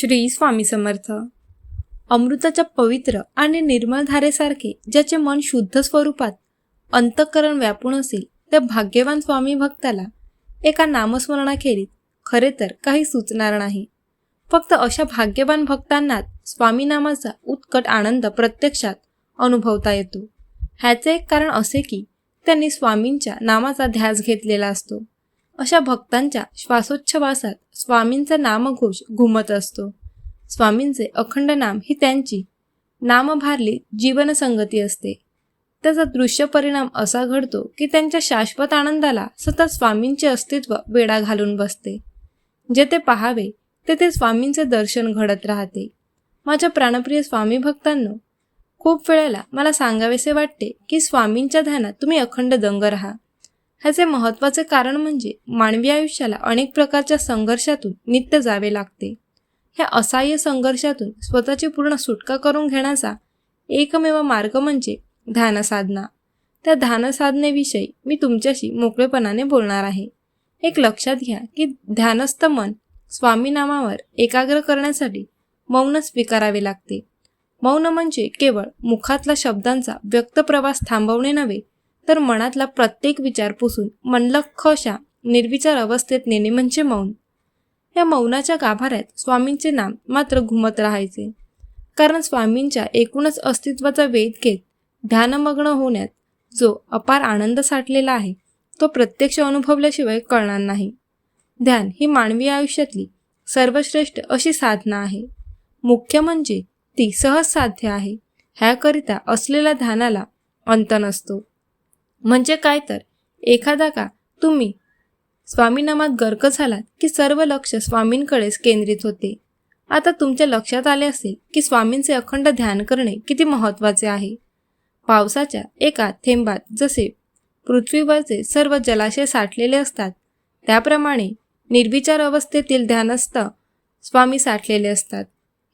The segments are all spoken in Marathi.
श्री स्वामी समर्थ. अमृताच्या पवित्र आणि निर्मळ धारेसारखे ज्याचे मन शुद्ध स्वरूपात अंतःकरण व्यापून असेल त्या भाग्यवान स्वामी भक्ताला एका नामस्मरणाखेरीत खरे तर काही सुचणार नाही. फक्त अशा भाग्यवान भक्तांनाच स्वामी नामाचा उत्कट आनंद प्रत्यक्षात अनुभवता येतो. ह्याचे एक कारण असे की त्यांनी स्वामींच्या नामाचा ध्यास घेतलेला असतो. अशा भक्तांच्या श्वासोच्छवासात स्वामींचा नामघोष घुमत असतो. स्वामींचे अखंड नाम ही त्यांची. नामभारली जीवनसंगती असते. त्याचा दृश्य परिणाम असा घडतो की त्यांच्या शाश्वत आनंदाला सतत स्वामींचे अस्तित्व वेडा घालून बसते. जेथे पाहावे तेथे स्वामींचे दर्शन घडत राहते. माझ्या प्राणप्रिय स्वामी भक्तांनो खूप वेळेला मला सांगावेसे वाटते की स्वामींच्या ध्यानात तुम्ही अखंड दंग राहा. ह्याचे महत्त्वाचे कारण म्हणजे मानवी आयुष्याला अनेक प्रकारच्या संघर्षातून नित्य जावे लागते. ह्या असहाय्य संघर्षातून स्वतःची पूर्ण सुटका करून घेण्याचा एकमेव मार्ग म्हणजे ध्यानसाधना. त्या ध्यानसाधनेविषयी मी तुमच्याशी मोकळेपणाने बोलणार आहे. एक लक्षात घ्या की ध्यानस्थ मन स्वामीनामावर एकाग्र करण्यासाठी मौन स्वीकारावे लागते. मौन म्हणजे केवळ मुखातला शब्दांचा व्यक्त प्रवास थांबवणे नव्हे तर मनातला प्रत्येक विचार पुसून मनलख्ख अशा निर्विचार अवस्थेत नेणे म्हणजे मौन. या मौनाच्या गाभाऱ्यात स्वामींचे नाम मात्र घुमत राहायचे. कारण स्वामींच्या एकूणच अस्तित्वाचा वेध घेत ध्यानमग्न होण्यात जो अपार आनंद साठलेला आहे तो प्रत्यक्ष अनुभवल्याशिवाय कळणार नाही. ध्यान ही मानवी आयुष्यातली सर्वश्रेष्ठ अशी साधना आहे. मुख्य म्हणजे ती सहज साध्य आहे ह्याकरिता असलेल्या ध्यानाला अंत नसतो. म्हणजे काय तर? एखादा का? तुम्ही. स्वामीनामात गर्क झालात की सर्व लक्ष स्वामींकडेच केंद्रित होते. आता तुमच्या लक्षात आले असेल की स्वामींचे अखंड ध्यान करणे किती महत्त्वाचे आहे. पावसाच्या एका थेंबात जसे पृथ्वीवरचे सर्व जलाशय साठलेले असतात त्याप्रमाणे निर्विचार अवस्थेतील ध्यानस्थ स्वामी साठलेले असतात.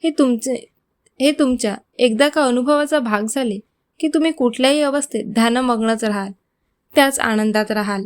हे तुमचे हे तुमच्या एकदा का अनुभवाचा भाग झाले की तुम्ही कुठल्याही अवस्थेत ध्यानमग्नच राहाल. त्याच आनंदात राहाल.